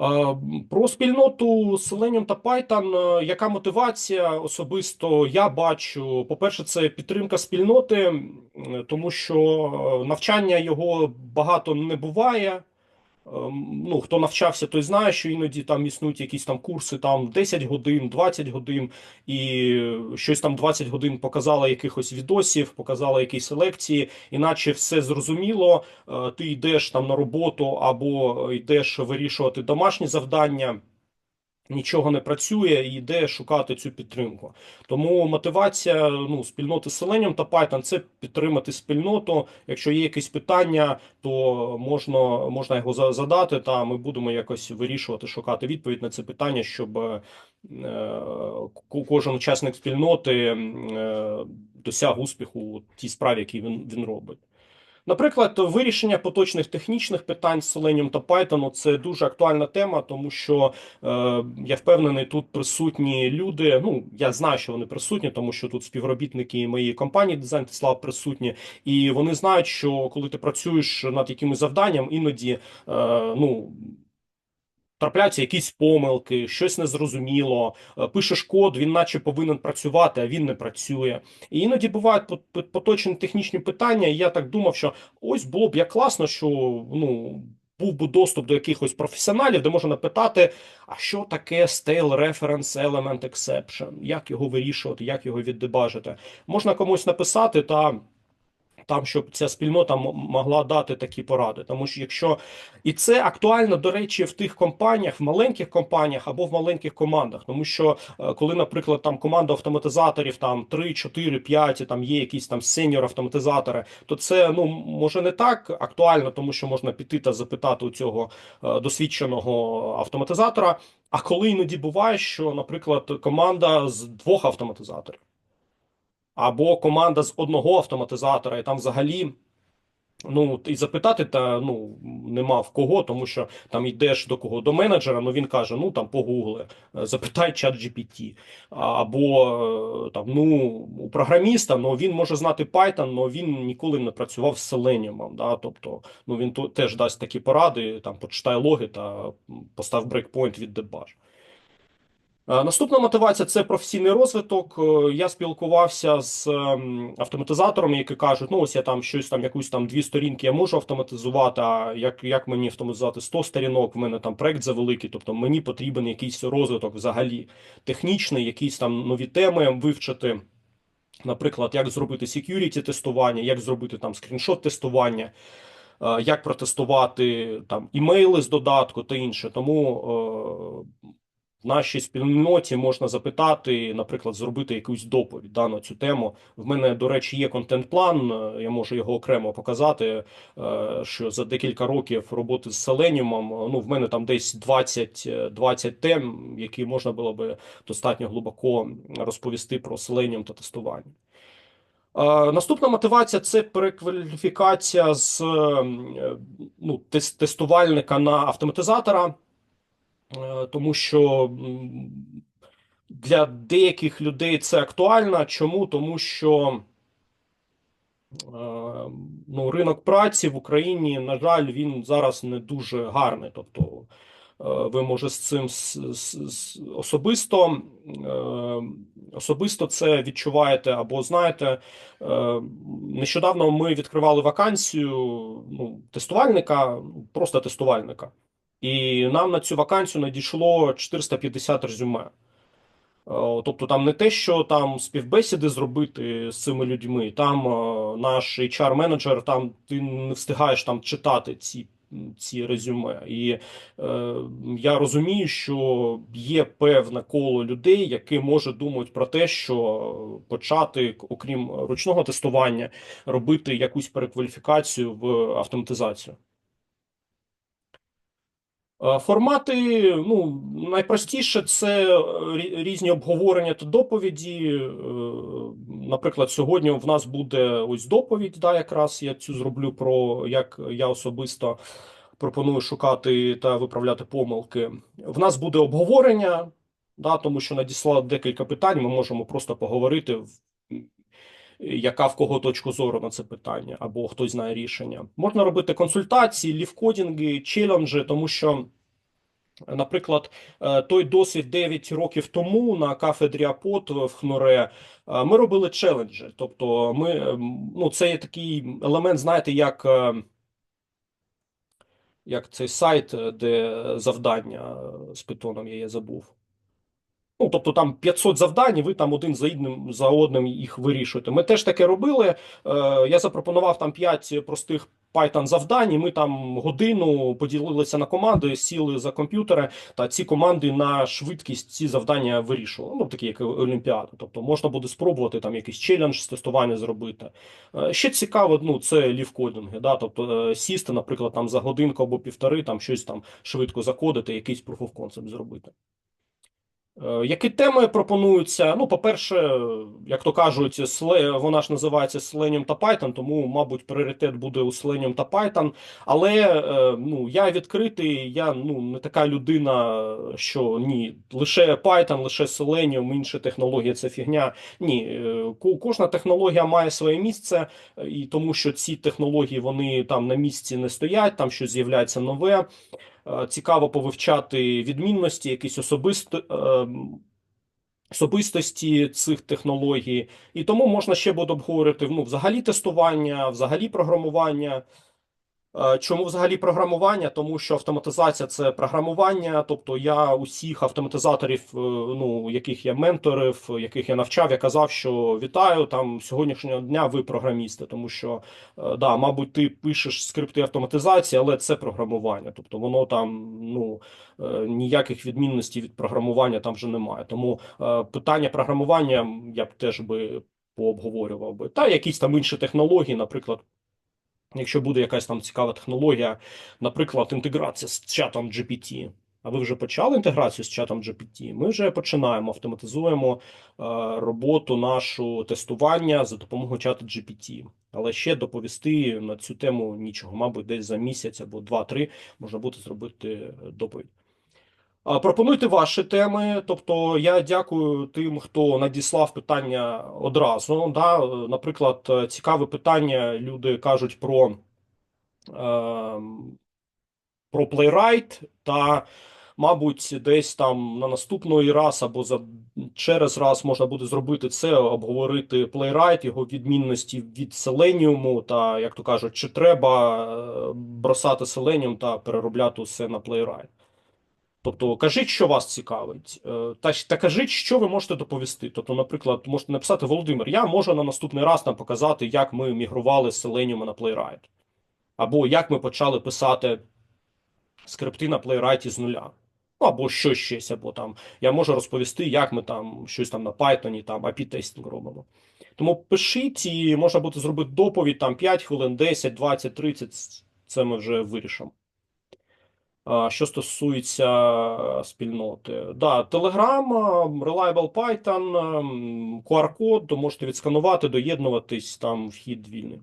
Е, Про спільноту Selenium та Python, е, яка мотивація особисто я бачу. По-перше, це підтримка спільноти, тому що е, навчання його багато не буває. Ем, Ну, хто навчався, той знає, що іноді там існують якісь там курси там 10 годин, 20 годин, і щось там 20 годин показала якихось відосів, показала якісь лекції, іначе все зрозуміло. Е, Ти йдеш там на роботу або йдеш вирішувати домашні завдання. Нічого не працює і йде шукати цю підтримку. Тому мотивація ну, спільноти з Selenium та Python це підтримати спільноту. Якщо є якісь питання, то можна, можна його за- задати, та ми будемо якось вирішувати, шукати відповідь на це питання, щоб е, кожен учасник спільноти е, досяг успіху у тій справі, який він, він робить. Наприклад, вирішення поточних технічних питань з Selenium та Python це дуже актуальна тема, тому що е, я впевнений, тут присутні люди. Ну я знаю, що вони присутні, тому що тут співробітники моєї компанії Design Tesla присутні, і вони знають, що коли ти працюєш над якимось завданням, іноді е, ну. Трапляються якісь помилки, щось незрозуміло. Е, Пишеш код, він наче повинен працювати, а він не працює. І іноді бувають пот- пот- поточні технічні питання. І я так думав, що ось було б як класно, що ну. Був би доступ до якихось професіоналів, де можна напитати, а що таке stale reference element exception, як його вирішувати, як його віддебажити. Можна комусь написати та там, щоб ця спільнота могла дати такі поради. Тому що якщо і це актуально, до речі, в тих компаніях, в маленьких компаніях або в маленьких командах, тому що е, коли, наприклад, там команда автоматизаторів там 3, 4, 5, і там є якісь там сеньор автоматизатори, то це ну може не так актуально, тому що можна піти та запитати у цього е, досвідченого автоматизатора. А коли іноді буває, що, наприклад, команда з двох автоматизаторів. Або команда з одного автоматизатора, і там взагалі Ну, і запитати та ну нема в кого, тому що там йдеш до кого? До менеджера, ну він каже: ну там погугли, е, запитай чат GPT. Або е, там ну у програміста, ну він може знати Python, але він ніколи не працював з Selenium, да? Тобто, ну він теж дасть такі поради, там почитай логи та постав брейкпойнт від дебаж. Е, Наступна мотивація це професійний розвиток. Е, Я спілкувався з ем, автоматизаторами, які кажуть: ну ось я там щось там, якусь там дві сторінки я можу автоматизувати. А як, як мені автоматизувати 100 сторінок? В мене там проект завеликий, тобто мені потрібен якийсь розвиток взагалі технічний, якісь там нові теми вивчити. Наприклад, як зробити security тестування, як зробити там скріншот тестування, е, як протестувати там імейли з додатку та інше. Тому в нашій спільноті можна запитати, наприклад, зробити якусь доповідь да, на цю тему. В мене, до речі, є контент-план. е, Я можу його окремо показати. е, Що за декілька років роботи з Selenium, ну в мене там десь 20, е, 20 тем, які можна було би достатньо глибоко розповісти про Selenium та тестування. Е, Наступна мотивація це перекваліфікація з е, ну, тестувальника на автоматизатора. Е, тому що для деяких людей це актуально. Чому? Тому що е, ну, ринок праці в Україні, на жаль, він зараз не дуже гарний. Тобто, е, ви може з цим особисто, особисто це відчуваєте або знаєте. Нещодавно ми відкривали вакансію ну, тестувальника, ну, просто тестувальника. І нам на цю вакансію надійшло 450 резюме. Е, Тобто там не те, що там співбесіди зробити з цими людьми, там е, наш HR-менеджер, там ти не встигаєш там читати ці, ці резюме. І е, я розумію, що є певне коло людей, які може думають про те, що почати, окрім ручного тестування, робити якусь перекваліфікацію в автоматизацію. Е, Формати, ну, найпростіше це е, різні обговорення та доповіді. Е, Наприклад, сьогодні в нас буде ось доповідь, да, якраз я цю зроблю про як я особисто пропоную шукати та виправляти помилки. В нас буде обговорення, да, тому що надіслали декілька питань. Ми можемо просто поговорити, яка в кого точка зору на це питання, або хтось знає рішення. Можна робити консультації, лівкодінги, челенджі, тому що Наприклад, е, той досвід 9 років тому на кафедрі АПОТ в ХНУРЕ е, ми робили челенджі. Тобто, ми, ем, ну, це є такий елемент, знаєте, як, е, як цей сайт, е, де завдання е, з питоном я, я забув. Ну, тобто там 500 завдань, і ви там один за одним, за одним їх вирішуєте. Ми теж таке робили. Е, я запропонував там 5 простих Python завдань, і ми там годину поділилися на команди, сіли за комп'ютери, та ці команди на швидкість ці завдання вирішували. Ну, такі як Олімпіада. Тобто можна буде спробувати там якийсь челендж з тестування зробити. Е, ще цікаво, ну, це лівкодинги. Да? Тобто е, сісти, наприклад, там за годинку або півтори, там щось там швидко закодити, якийсь proof of concept зробити. Е, Які теми пропонуються? Ну, по-перше, як то кажуть, сле- вона ж називається Selenium та Python, тому, мабуть, пріоритет буде у Selenium та Python. Але е, ну, я відкритий, я ну, не така людина, що ні, лише Python, лише Selenium, інші технології це фігня. Ні, е, кожна технологія має своє місце, і тому що ці технології вони там на місці не стоять, там щось з'являється нове. Е, Цікаво повивчати відмінності, якісь особисто, ем, особистості цих технологій. І тому можна ще буде обговорити ну, взагалі тестування, взагалі програмування. Е, Чому взагалі програмування? Тому що автоматизація це програмування. Тобто я усіх автоматизаторів, е, ну яких я менторив, яких я навчав, я казав, що вітаю там сьогоднішнього дня. Ви програмісти, тому що е, да, мабуть, ти пишеш скрипти автоматизації, але це програмування. Тобто воно там ну ніяких відмінностей від програмування там вже немає. Тому питання програмування я б теж би пообговорював би. Та якісь там інші технології, наприклад. Якщо буде якась там цікава технологія, наприклад, інтеграція з чатом GPT. А ви вже почали інтеграцію з чатом GPT? Ми вже починаємо, автоматизуємо е, роботу нашу тестування за допомогою чату GPT. Але ще доповісти на цю тему нічого. Мабуть, десь за місяць або два-три можна буде зробити доповідь. Пропонуйте ваші теми. Тобто, я дякую тим, хто надіслав питання одразу. Да? Наприклад, е, цікаве питання. Люди кажуть про, е, про Playwright та, мабуть, десь там на наступний раз або за через раз можна буде зробити це, обговорити Playwright, його відмінності від Selenium, та, як то кажуть, чи треба е, бросати Selenium та переробляти усе на Playwright. Тобто, кажіть, що вас цікавить, Е, та, та кажіть, що ви можете доповісти. Тобто, наприклад, можете написати Володимир, я можу на наступний раз нам показати, як ми мігрували з Selenium на Playwright. Або як ми почали писати скрипти на Playwright з нуля. Ну, або що щось, або там я можу розповісти, як ми там щось там на Python, там API-тестинг робимо. Тому пишіть, і можна буде зробити доповідь там 5 хвилин, 10, 20, 30, це ми вже вирішимо. Що стосується спільноти, да, Telegram, Reliable Python, ем, QR-код, то можете відсканувати, доєднуватись, там вхід вільний.